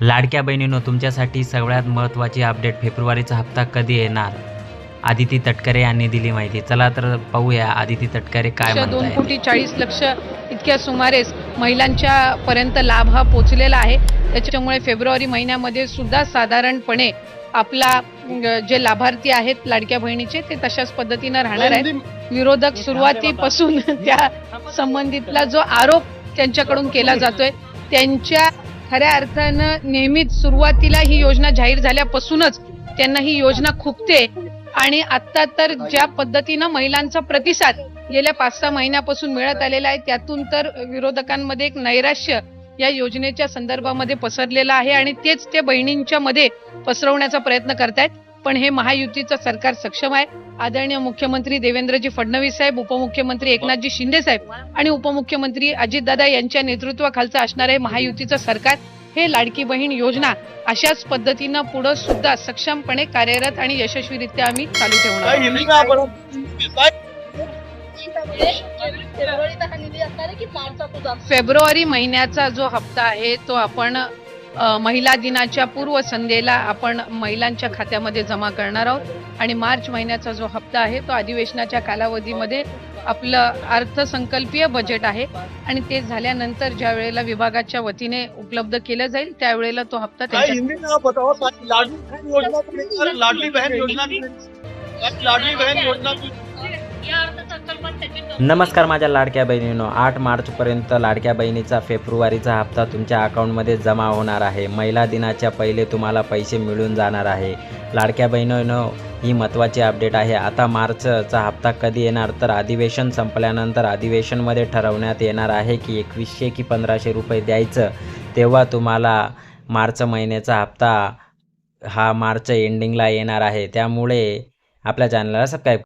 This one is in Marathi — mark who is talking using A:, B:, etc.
A: लाडक्या बहिणीनो तुमच्यासाठी सगळ्यात महत्त्वाची अपडेट फेब्रुवारीचा हप्ता कधी येणार? आदिती तटकरे यांनी दिली माहिती. चला तर पाहूया आदिती तटकरे काय
B: दोन कोटी चाळीस लक्ष इतक्या सुमारेस महिलांच्या पर्यंत लाभ हा पोचलेला आहे. त्याच्यामुळे फेब्रुवारी महिन्यामध्ये सुद्धा साधारणपणे आपला जे लाभार्थी आहेत लाडक्या बहिणीचे ते तशाच पद्धतीनं राहणार आहेत. विरोधक सुरुवातीपासून त्या संबंधितला जो आरोप त्यांच्याकडून केला जातोय त्यांच्या खऱ्या अर्थानं नेहमीच सुरुवातीला ही योजना जाहीर झाल्यापासूनच त्यांना ही योजना खुपते आणि आता तर ज्या पद्धतीनं महिलांचा प्रतिसाद गेल्या पाच सहा महिन्यापासून मिळत आलेला आहे त्यातून तर विरोधकांमध्ये एक नैराश्य या योजनेच्या संदर्भामध्ये पसरलेलं आहे आणि तेच ते बहिणींच्या मध्ये पसरवण्याचा प्रयत्न करतायत. पण हे महायुतीचं सरकार सक्षम आहे. आदरणीय मुख्यमंत्री देवेंद्रजी फडणवीस साहेब उपमुख्यमंत्री एकनाथजी शिंदे साहेब आणि उपमुख्यमंत्री अजितदादा यांच्या नेतृत्वाखालचं असणारे महायुतीचं सरकार. हे लाडकी बहीण योजना अशाच पद्धतीनं पुढं सुद्धा सक्षमपणे कार्यरत आणि यशस्वीरित्या आम्ही चालू ठेवणार फेब्रुवारी महिन्याचा जो हप्ता आहे तो आपण महिला दिनाच्या पूर्वसंध्येला आपण महिलांच्या खात्यामध्ये जमा करणार आहोत. आणि मार्च महिन्याचा जो हप्ता आहे तो अधिवेशनाच्या कालावधीमध्ये आपलं अर्थसंकल्पीय बजेट आहे. आणि ते झाल्यानंतर ज्या वेळेला विभागाच्या वतीने उपलब्ध केलं जाईल त्यावेळेला तो हप्ता
C: लाडली बहन योजना लाडली बहन योजना
A: नमस्कार माझ्या लाडक्या बहिणीनो आठ मार्चपर्यंत लाडक्या बहिणीचा फेब्रुवारीचा हप्ता तुमच्या अकाउंटमध्ये जमा होणार आहे. महिला दिनाच्या पहिले तुम्हाला पैसे मिळून जाणार आहे. लाडक्या बहिणीनो ही महत्त्वाची अपडेट आहे. आता मार्चचा हप्ता कधी येणार तर अधिवेशन संपल्यानंतर अधिवेशनमध्ये ठरवण्यात येणार आहे की एकवीसशे की पंधराशे रुपये द्यायचं. तेव्हा तुम्हाला मार्च महिन्याचा हप्ता हा मार्च एंडिंगला येणार आहे. त्यामुळे आपल्या चॅनलला सबस्क्राईब